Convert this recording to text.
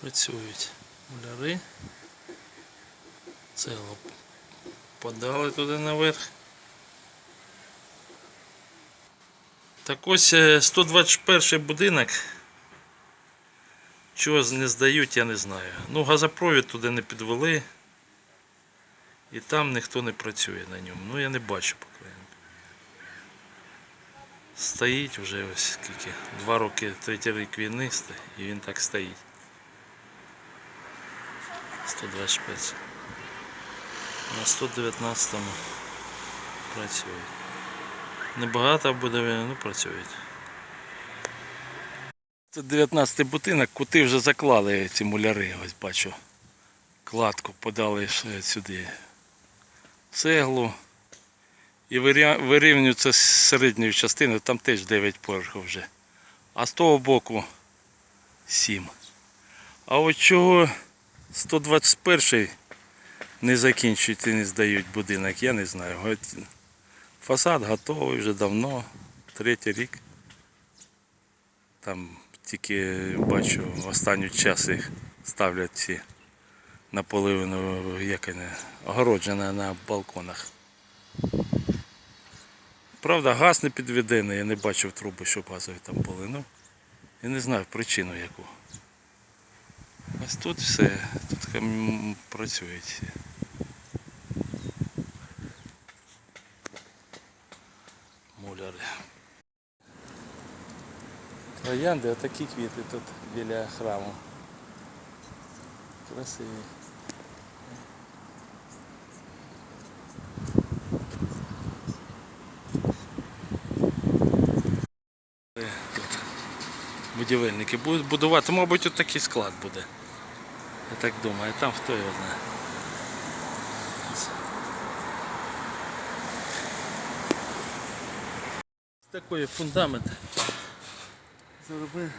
Працюють муляри. Цегло подали туди наверх. Так ось е, 121 будинок. Чого не здають, я не знаю. Ну, газопровід туди не підвели. І там ніхто не працює на ньому. Ну я не бачу поки. Стоїть вже ось скільки. Два роки, третій рік війни і він так стоїть. 125. На 119-му працюють. Небагато буде, ну працюють. Це 19 будинок, кути вже заклали ці муляри, ось бачу. Кладку подали сюди цеглу. І вирівнюється з середньою частиною, там теж 9 поверхів вже. А з того боку 7. А от чого 121 не закінчують і не здають будинок, я не знаю. Фасад готовий вже давно, третій рік. Там тільки бачу в останній час їх ставлять ці наполовину як вони, огороджені на балконах. Правда, газ не підведений, я не бачив труби, щоб газові там були. Ну, я не знаю причину яку. Ось тут все, тут працюють всі. Муляри. Троянди, отакі квіти тут біля храму. Красиві. Тут будівельники будуть будувати, мабуть, от такий склад буде. Я так думаю, там хто його знає. Такий фундамент зробив.